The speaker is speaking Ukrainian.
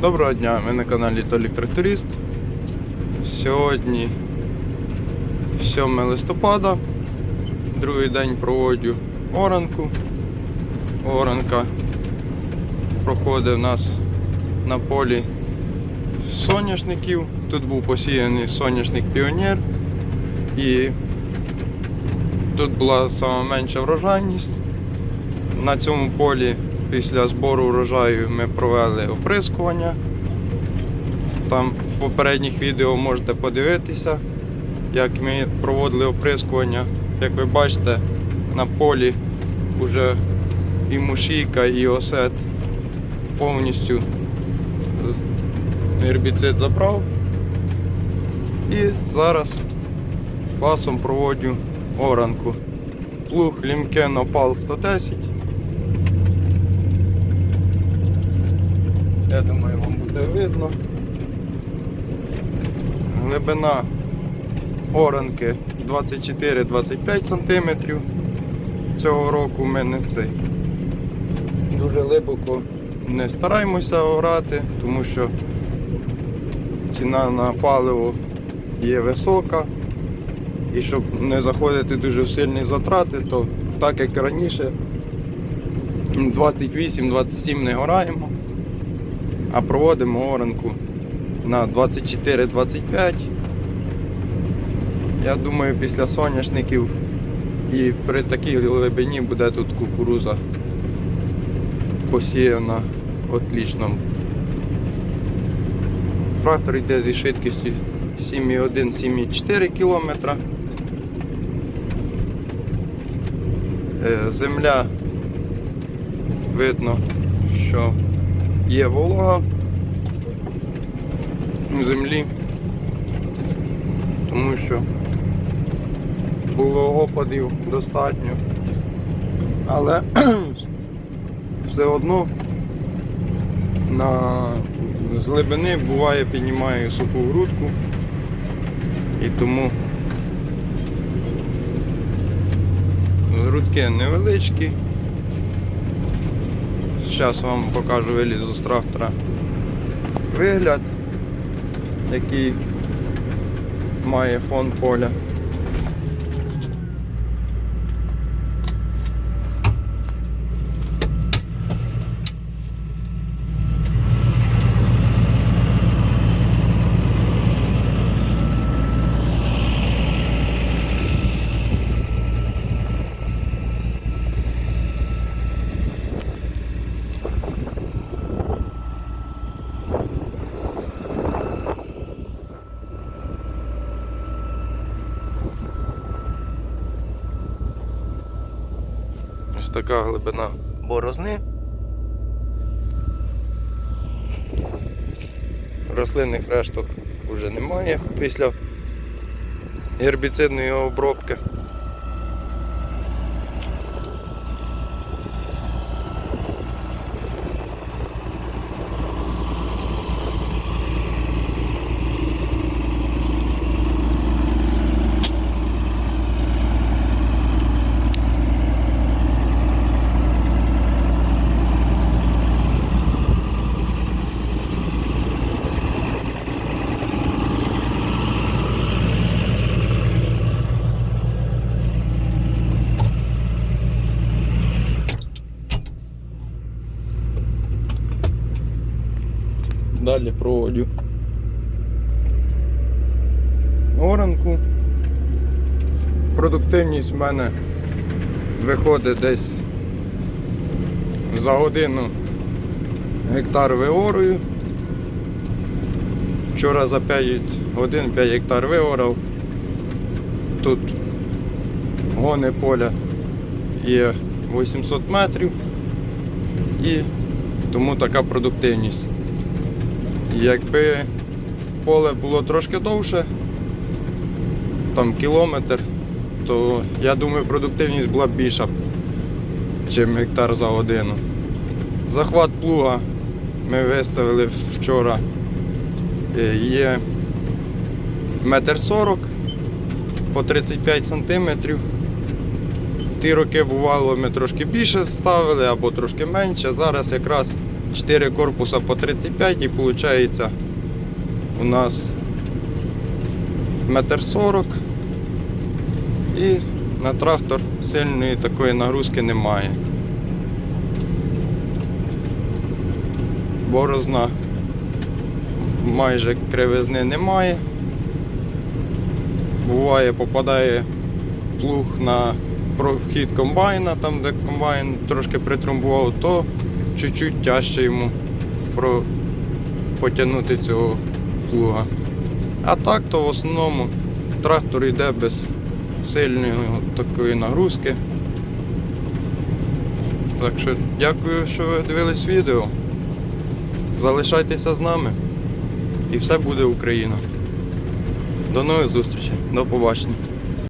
Доброго дня, ми на каналі Толік Тракторист. Сьогодні 7 листопада, другий день проводжу оранку. Оранка проходить у нас на полі соняшників. Тут був посіяний соняшник Піонер і тут була сама менша врожайність. На цьому полі після збору урожаю ми провели оприскування. Там в попередніх відео можете подивитися, як ми проводили оприскування. Як ви бачите, на полі вже і мушійка, і осет повністю гербіцид забрав. І зараз класом проводжу оранку. Плуг Лімкен Опал 110. Я думаю, вам буде видно. Глибина оранки 24-25 см. Цього року ми не цей. Дуже глибоко не стараємося орати, тому що ціна на паливо є висока. І щоб не заходити дуже в сильні затрати, то так як раніше 28-27 не гораємо а проводимо оранку на 24-25. Я думаю, після соняшників і при такій глибині буде тут кукуруза посіяна отлично. Трактор йде зі швидкістю 7,1-7,4 км. Е, Земля видно, що є волога в землі, тому що було опадів достатньо, але все одно на з глибини буває піднімаю суху грудку і тому грудки невеличкі. Зараз вам покажу вилізу з трактора вигляд, який має фон поля. Така глибина борозни. Рослинних решток вже немає після гербіцидної обробки. Далі проводю оранку. Продуктивність в мене виходить десь за годину гектар виорую. Вчора за 5 годин 5 гектар виорав. Тут гони поля є 800 метрів і тому така продуктивність. Якби поле було трошки довше, там кілометр, то я думаю продуктивність була б більша, ніж гектар за годину. Захват плуга ми виставили вчора. Е, Є метр сорок по 35 сантиметрів. Ті роки бувало ми трошки більше ставили або трошки менше. Зараз якраз 4 корпуса по 35 і виходить у нас метр сорок. І на трактор сильної такої нагрузки немає. Борозна майже кривизни немає. Буває, попадає плуг на прохід комбайна, там де комбайн трошки притрамбував, то чуть-чуть тяжче йому про... потягнути цього плуга. А так то в основному трактор йде без сильної такої нагрузки. Так що дякую, що ви дивились відео. Залишайтеся з нами і все буде Україна. До нових зустрічей. До побачення.